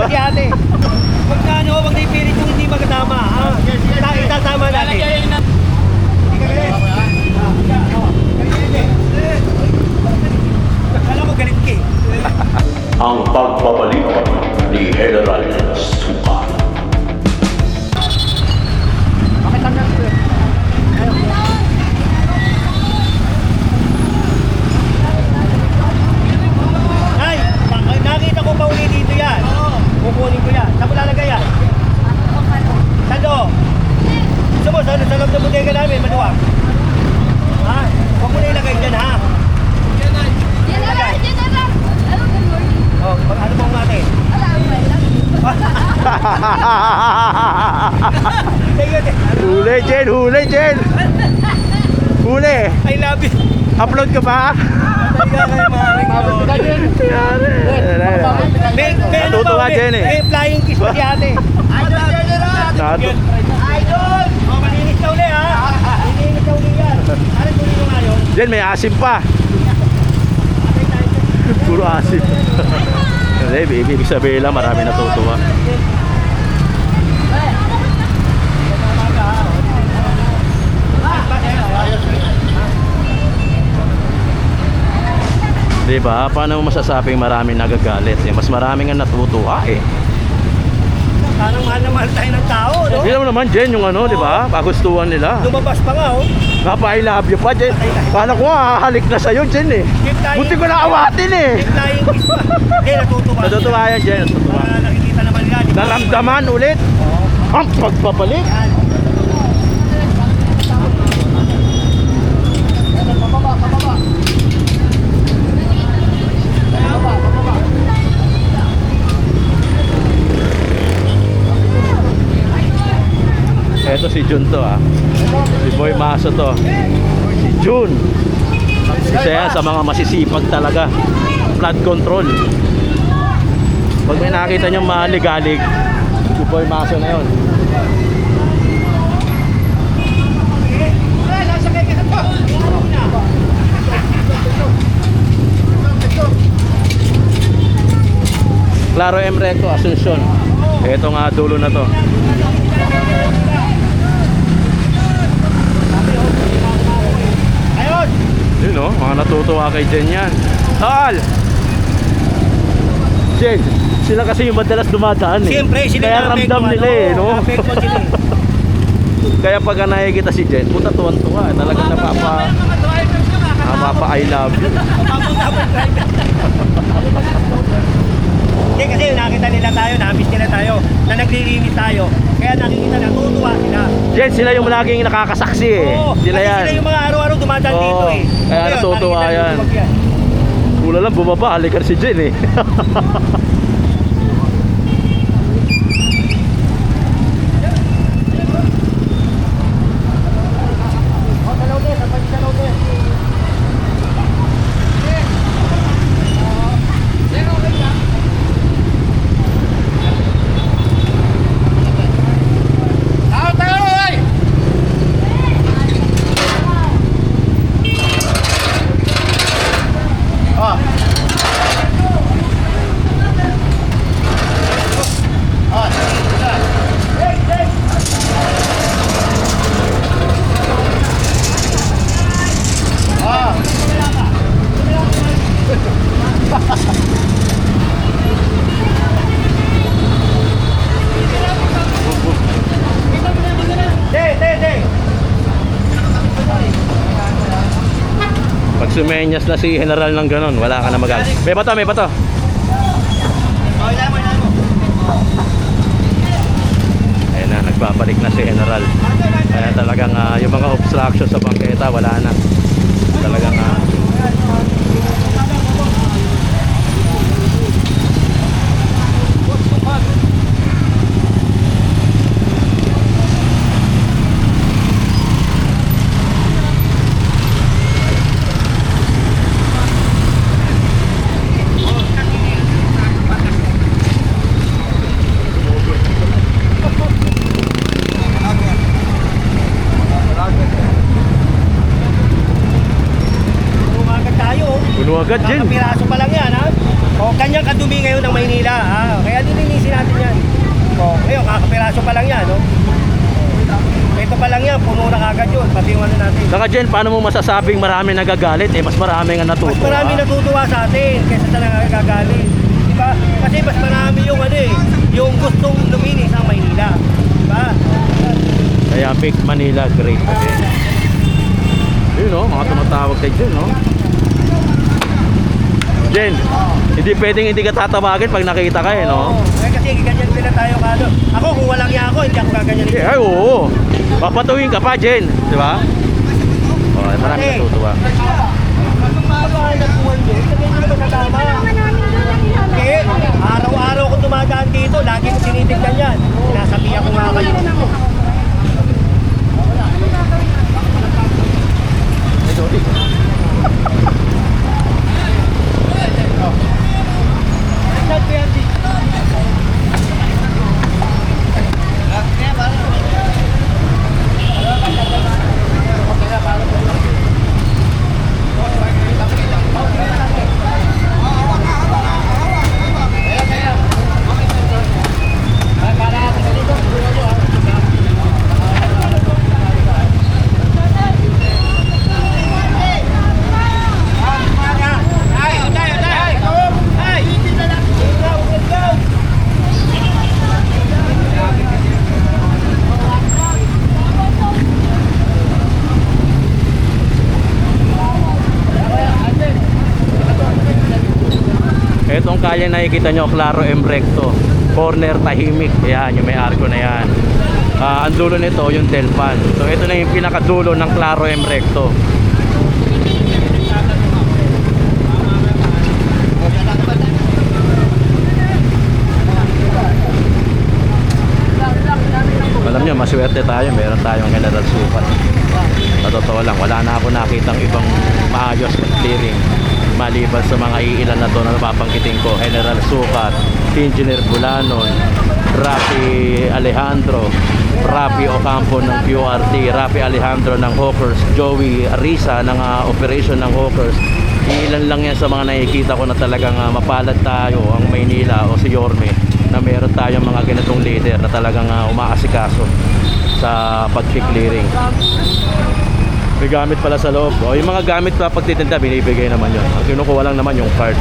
ba? Pati ate. Pag na ano, pag naipilit yung hindi magkasama, ha? Ita- Itatama natin. Hindi. Kala mo galit ka eh. ang pagbabalik ni General Suka. Ay, bak- nakita ko pa uli dito yan. Kukunin ko yan. Saan mo lalagay yan? Saan loob? Gusto mo, sa, sa loob ng bodega namin, maluwag. Ha? Huwag mo na ilagay dyan, ha? General, General! Hello, good morning. Oh, pag ano mo natin? Huli, Jen, huli, Jen. Huli. I love you. Upload ka pa? Ano Natutuwa, ba, Jen, eh. may flying kiss pa si ate. Natu Idol! Oh, malinis na uli, ha? Malinis na uli yan. Ano tuloy Jen, may asim pa. Puro asim. Hindi, ibig sabihin lang, marami natutuwa. Di ba? Paano mo masasabing maraming nagagalit? Eh, mas maraming nga natutuwa eh. Parang mahal na mahal tayo ng tao, no? Hindi mo naman, Jen, yung ano, di ba? Pagustuhan nila. Lumabas pa nga, oh. Papa, I love you pa, Jen. Kala ko hahalik na sa'yo, Jen eh. Flying- Buti ko na awatin eh. May flying kiss pa. Natutuwa. Natutuwa yan, Jen. Natutuwa. Ah, nakikita naman nila, di ba? Naramdaman ulit ang pagpapalik. Yan. Eto si Jun to ah. Si Boy Maso to. Si Jun. Isa sa mga masisipag talaga. Flood control. Pag may nakita niyong maligalig, si Boy Maso na yon. Claro M. Recto, Asuncion. Ito nga dulo na to. Ayun! Yun oh, mga natutuwa kay Jen yan. Tal! Jen, sila kasi yung madalas dumadaan eh. Siyempre, sila Kaya ramdam nila eh, no? Eh. Kaya pag nakikita si Jen, puta tuwan-tuwa. eh. Talagang napapa... Napapa I love you. Hindi kasi nakita nila tayo, na-miss nila tayo, na naglilinis tayo. Kaya nakikita na, tutuwa sila. Jen, sila yung laging nakakasaksi eh. Oo, Sila kasi yan. sila yung mga araw-araw dumadaan Oo, dito eh. kaya natutuwa yan. yan. Wala lang, bumaba. Halikan si Jen eh. Hindi, hindi, hindi. Sumenyas na si General ng ganun, wala ka na magagawa. May bato, may bato. Ayan na, nagbabalik na si General. Kaya talagang ah, yung mga obstruction sa bangketa, wala na. Talagang ah, agad, Jen. Piraso pa lang yan, ha? O, kanyang kadumi ngayon ng Maynila, ha? Kaya lilinisin natin yan. O, ngayon, kakapiraso pa lang yan, no? Ito pa lang yan, puno na kagad yun, pati yung ano natin. Saka Jen, paano mo masasabing marami nagagalit? Eh, mas marami nga Mas natutuwa. marami natutuwa sa atin kaysa sa nagagalit. Di ba? Kasi mas marami yung ano eh, yung gustong luminis ang Maynila. Di ba? Kaya make Manila great again. Yun no, mga tumatawag kay Jen, no? Jen, hindi pwedeng hindi ka tatawagin pag nakita ka eh, no? Oo. Eh, kasi ganyan sila tayo kado. Ako, kung walang niya ako, hindi ako gaganyan. Eh, Ay, oo. Papatuwing ka pa, Jen. Di ba? Oh, marami Okay. natutuwa. Hindi. Araw-araw ko dumadaan dito, lagi ko tinitignan yan. Sinasabihan ko nga kayo. Etong kaya nakikita nyo, Claro M. Corner tahimik. Yan, yung may arko na yan. Ah, ang dulo nito, yung Delpan. So, ito na yung pinakadulo ng Claro M Recto. Alam nyo, maswerte tayo. Meron tayong general sukat. Sa totoo lang, wala na ako nakitang ibang maayos at clearing maliban sa mga iilan na to na napapangkitin ko General Sukat, Engineer Bulanon Rafi Alejandro Rafi Ocampo ng QRT Rafi Alejandro ng Hawkers Joey Arisa ng ah, operation ng Hawkers. Ilan lang yan sa mga nakikita ko na talagang ah, mapalad tayo ang Maynila o si Yorme na meron tayong mga ganitong leader na talagang ah, umaasikaso sa pag-clearing may gamit pala sa loob. O, yung mga gamit pa pagtitinda, binibigay naman yun. Ang kinukuha lang naman yung card.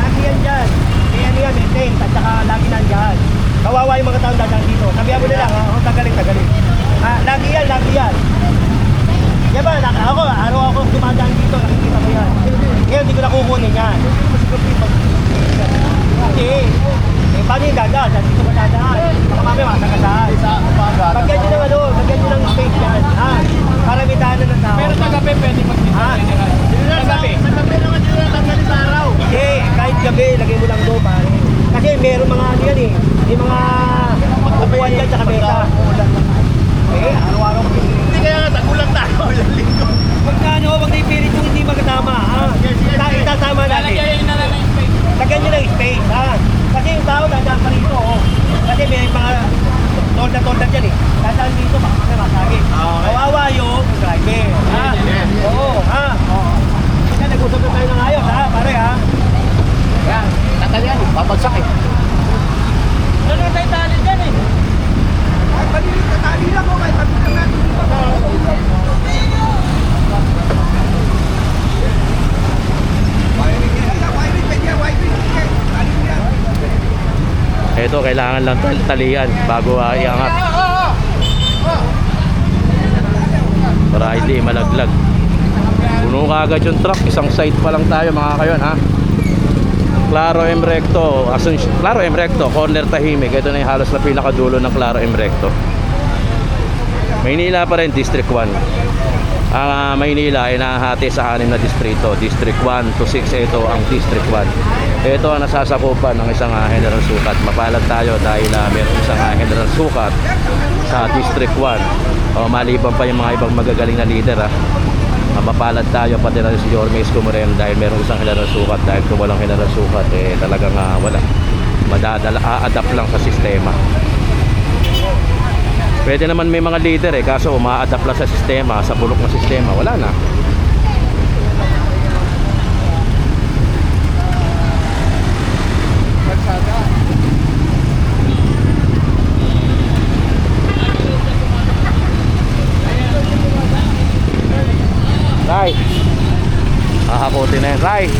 Lagi yan dyan. May ano yan, maintain. At saka lagi nandyan. Kawawa yung mga taong dadaan dito. Sabihan mo na lang, ha? Oh, tagaling, tagaling. Ah, lagi yan, lagi yan. Yan ba, naka, ako, araw ako dumadaan dito, nakikita ko yan. Ngayon, hindi ko na kukunin yan. Hindi. Eh, paano yung dadaan? Dahil dito ka dadaan. Baka mamaya masagasaan. Pagyan nyo ng ano, pagyan nyo ng space yan. Ha? Para may daanan ng tao. Pero sa gabi, pwede mag Ha? Sa gabi. Sa gabi naman dito natanggalin sa araw. Hindi, kahit gabi, lagay mo lang doon, pare. Kasi meron mga ano yan eh. May mga upuan dyan sa kabeta. Eh, araw-araw ko. Hindi kaya nga, tagulang tayo. Pag na ano, pag naipilit yung hindi magkasama, ha? Ta- Itasama natin. Lagyan nyo ng space, ha? Kasi yung tao dadaan pa rito, oh. Kasi may mga tolda-tolda dyan eh. Dadaan dito, baka may masagi. Kawawa yung driver, ha? Oo, ha? Oo. Kaya nag-usap na tayo ng ayos, ha? Pare, ha? Yan, tatal yan, babagsak eh. Ano na tayo tali dyan eh? Ay, palilit na tali lang mo, kahit pagkakang natin dito. Ito, kailangan lang tal- talian bago uh, iangat. Para hindi malaglag. Puno ka agad yung truck. Isang side pa lang tayo mga kayon ha. Claro M Recto, Asuncion, Claro M Recto, corner tahimik. Ito na yung halos na pinakadulo ng Claro M Recto. Maynila pa rin, District 1. ang ah, Maynila ay nahati sa anim na distrito. District 1 to 6 ito ang District 1. Ito ang nasasakupan ng isang ah, General Sukat. Mapalad tayo dahil uh, meron isang ah, General Sukat sa District 1. O maliban pa yung mga ibang magagaling na leader. Ah, mapalad tayo pati na si Jorme Escumaren dahil meron isang General Sukat dahil kung walang General Sukat eh talagang ah, wala. Madadala, a-adapt lang sa sistema. Pwede naman may mga leader eh, kaso uma-adapt lang sa sistema, sa bulok ng sistema, wala na. Bye.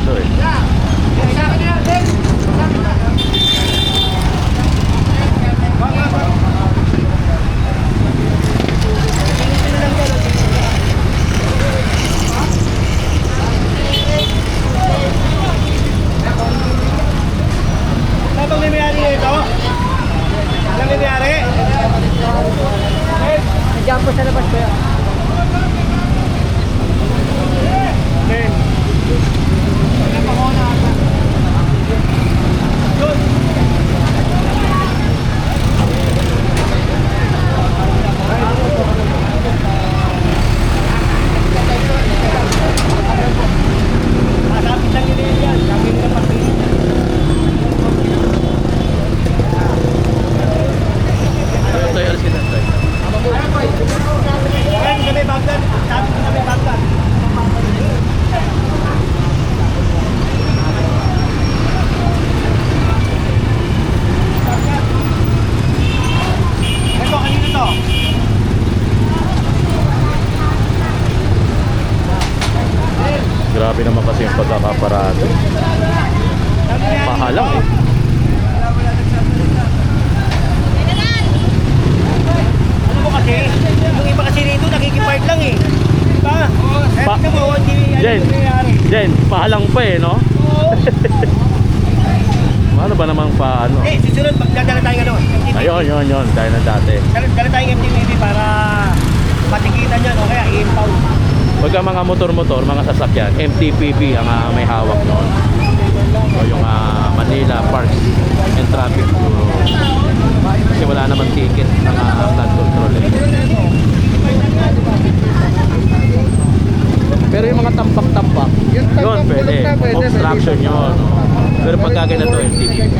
Rito eh. Ano bang may mayari nito? Ano may mayari? Nandiyan po sa labas ko yan. Men. Yun. Masapit lang yun yan. Sabi nila pati. Ito yung sila tayo. Ayan, sa may Baghdad. Sabi ko sa may Baghdad. Ito, kanino to? Grabe naman kasi yung pagkakaparado. Sabi niya, Pahalang eh. Ano mo kasi? Yung iba kasi rito, nakikipark lang eh. Diba? Eh, Pa- tingnan mo, hindi, ano Jen? Jen, pahalang pa eh, no? Oo. Ano ba namang paano? Eh, susunod, magdadala tayo ano, MTV. Ayun, yun, yun, dahil na dati. Dala, dala tayong MTV para matikitan yan o kaya i-impound. Pagka mga motor-motor, mga sasakyan, MTPB ang ah, may hawak noon. O yung ah, Manila Parks and Traffic Bureau. Kasi wala naman ticket ng uh, flood control eh. Pero yung mga tampak-tampak, Yung yun pwede. pwede. yun. Pero pagka ganito, MTPB.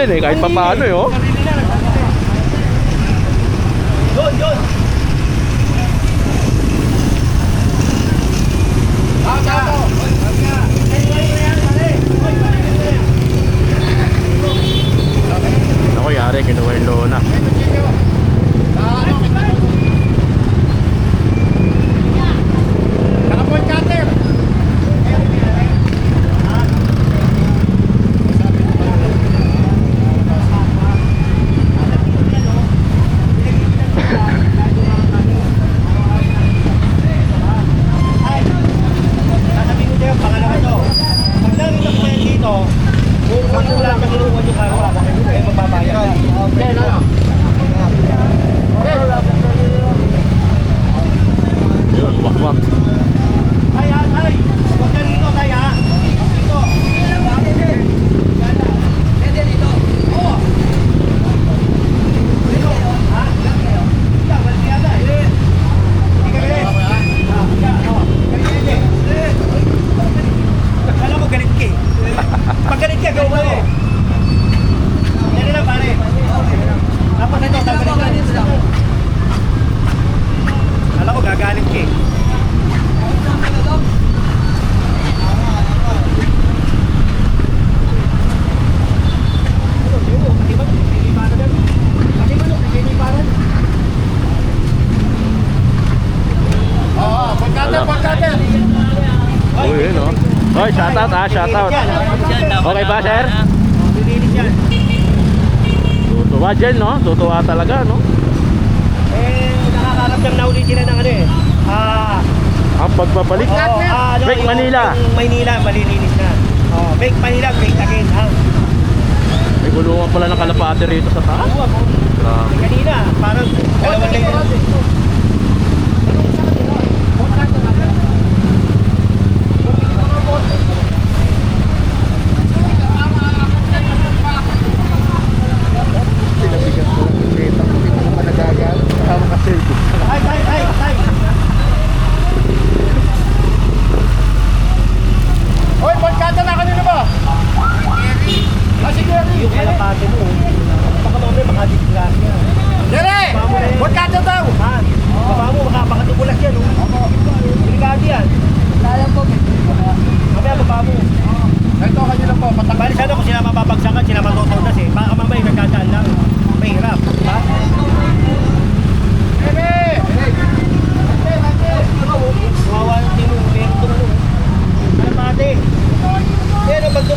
dyan eh, kahit papaano eh. Oh. Sir, shout out ah, shout out. Okay ba, sir? Tutuwa dyan, no? Tutuwa talaga, no? Eh, nakakaramdam na ulit sila ng ano eh. Ah, ang pagpapalik. Oh, ah, ano, Make Manila. Yung Manila, malilinis na. Oh, make Manila, make again. Ah. May gulungan pala ng kalapate rito sa taas. Oo, oh. ako. Grabe. Kanina, parang dalawang linggo.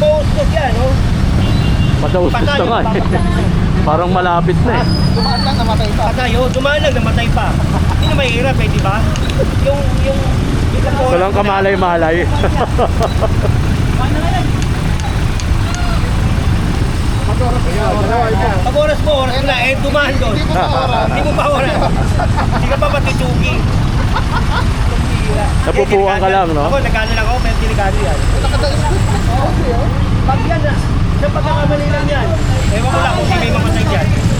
maustos yan, no? Masaustos na nga. Eh. Parang malapit na eh. Ah, dumaan lang, namatay pa. Patay, oh, dumaan lang, namatay pa. Hindi na mahirap eh, di ba? Yung, yung, yung Walang kamalay-malay. Pag oras mo, oras na, eh, dumaan doon. Hindi mo pa oras. Hindi ka pa matitugi. Tila. Napupuan ka lang, no? Ako, nagkano lang ako, may delikado yan. Pag yan, ah, sa pagkakamali lang yan. Ewan ko lang kung sino yung mamatay dyan.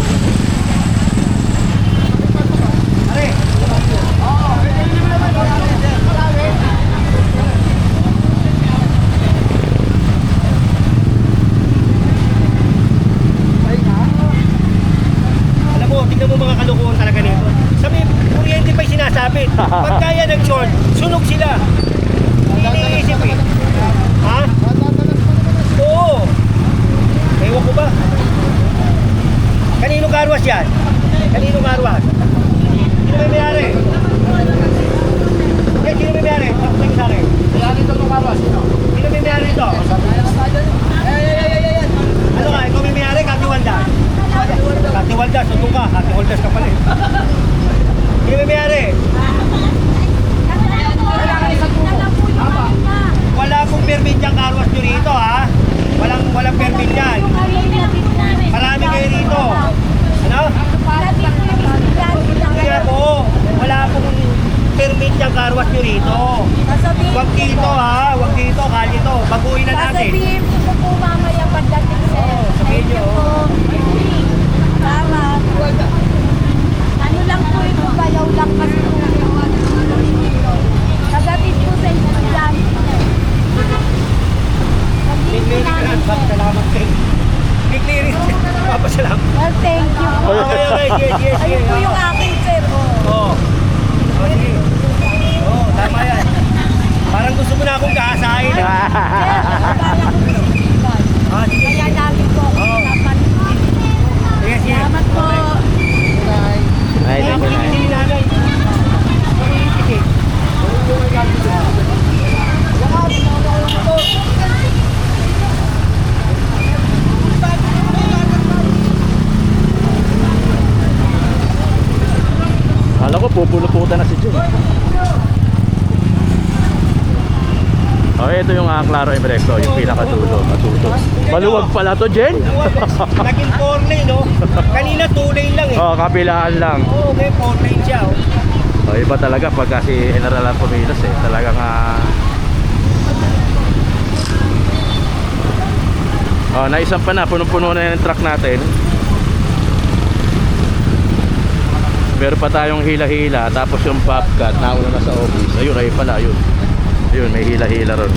Yes, yes. Ayun po yung akin, sir. Oh. Oo. Oh, sige. Oo, tama yan. Parang gusto mo na akong kaasahin. Ah. ko. Ah, sige. Kaya lagi po ako. Sige, sige. Salamat po. Ay, Ay, thank you. Kala ko pupuluputan na si Jun. Okay, ito yung uh, Claro Emrecto, yung pinakadulo, matuto. Maluwag pala to, Jen. Naging 4 lane, no? Kanina 2 lane lang eh. oh, kabilaan lang. Oo, okay, 4 lane siya. Oh. Oh, iba talaga pag si General ang pumilos eh. Talagang ah Oh, naisan pa na, punong-puno na yung truck natin. Meron pa tayong hila-hila, tapos yung bobcat, nauna na sa office. Ayun, ayun pala, ayun. Ayun, may hila-hila ron.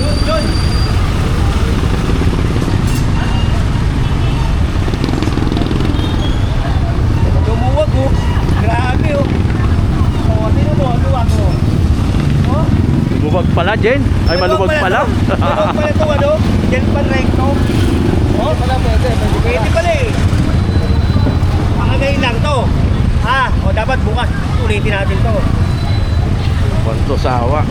Yun, yun. Lumuwag oh. Grabe oh. Oh, tingnan mo, luwag oh. Oh, Maluwag pala, Jen. Ay, maluwag pala. Maluwag pala to, ano? Yan pa recto. Oh, pala pwede. Pwede pala eh. Baka ngayon lang to. Ah, o dapat bukas ulitin natin to. Konto sawa.